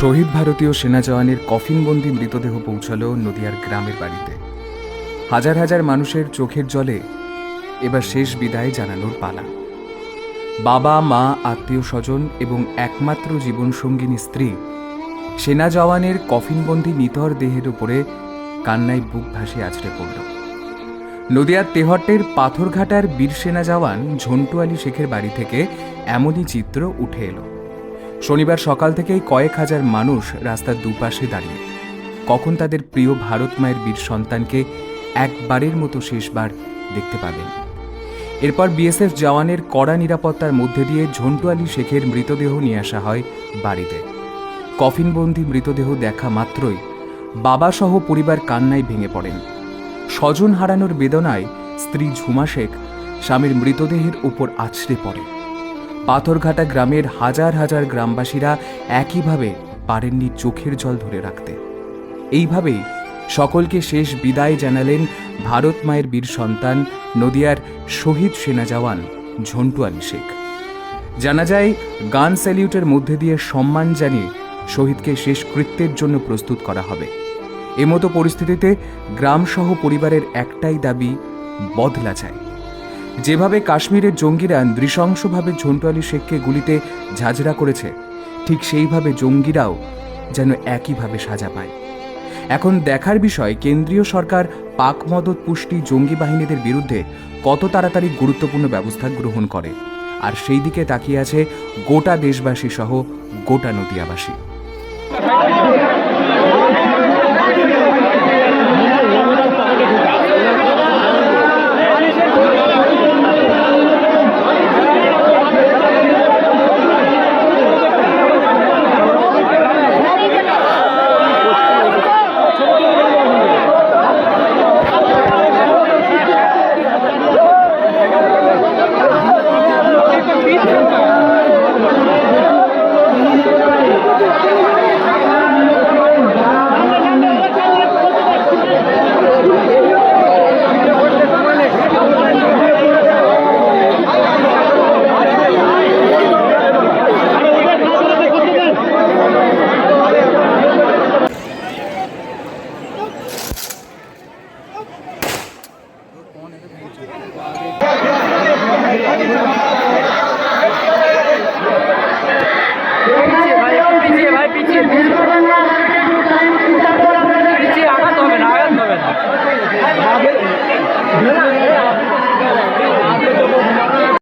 শহীদ ভারতীয় সেনা জওয়ানের কফিনবন্দি মৃতদেহ পৌঁছালো নদিয়ার গ্রামের বাড়িতে। হাজার হাজার মানুষের চোখের জলে এবার শেষ বিদায় জানানোর পালা। বাবা, মা, আত্মীয় স্বজন এবং একমাত্র জীবনসঙ্গিনী স্ত্রী সেনা জওয়ানের কফিনবন্দি নিতর দেহের উপরে কান্নায় বুক ভাসে আছড়ে পড়ল। নদিয়ার তেহট্টের পাথরঘাটার বীর সেনা জওয়ান ঝন্টু আলী শেখের বাড়ি থেকে এমনই চিত্র উঠে এলো। শনিবার সকাল থেকেই কয়েক হাজার মানুষ রাস্তার দুপাশে দাঁড়িয়ে। কখন তাদের প্রিয় ভারত মায়ের বীর সন্তানকে একবারের মতো শেষবার দেখতে পাবেন। এরপর বিএসএফ জওয়ানের কড়া নিরাপত্তার মধ্যে দিয়ে ঝন্টু আলী শেখের মৃতদেহ নিয়ে আসা হয় বাড়িতে। কফিনবন্দি মৃতদেহ দেখা মাত্রই বাবাসহ পরিবার কান্নায় ভেঙে পড়েন। স্বজন হারানোর বেদনায় স্ত্রী ঝুমা শেখ স্বামীর মৃতদেহের উপর আছড়ে পড়ে। পাথরঘাটা গ্রামের হাজার হাজার গ্রামবাসীরা একইভাবে পারেননি চোখের জল ধরে রাখতে। এইভাবেই সকলকে শেষ বিদায় জানালেন ভারত মায়ের বীর সন্তান নদিয়ার শহীদ সেনা জওয়ান ঝন্টু আলী শেখ। জানা যায়, গান স্যালিউটের মধ্যে দিয়ে সম্মান জানিয়ে শহীদকে শেষ কৃত্যের জন্য প্রস্তুত করা হবে। এমতো পরিস্থিতিতে গ্রামসহ পরিবারের একটাই দাবি, বদলা চাই। যেভাবে কাশ্মীরের জঙ্গিরা নৃশংসভাবে ঝন্টু আলী শেখকে গুলিতে ঝাঁঝরা করেছে, ঠিক সেইভাবে জঙ্গিরাও যেন একইভাবে সাজা পায়। এখন দেখার বিষয়, কেন্দ্রীয় সরকার পাক মদত পুষ্টি জঙ্গি বাহিনীদের বিরুদ্ধে কত তাড়াতাড়ি গুরুত্বপূর্ণ ব্যবস্থা গ্রহণ করে। আর সেই দিকে তাকিয়ে আছে গোটা দেশবাসী সহ গোটা নদিয়াবাসী। পিছিয়ে ভাই পিছিয়ে ভাই পিছিয়ে।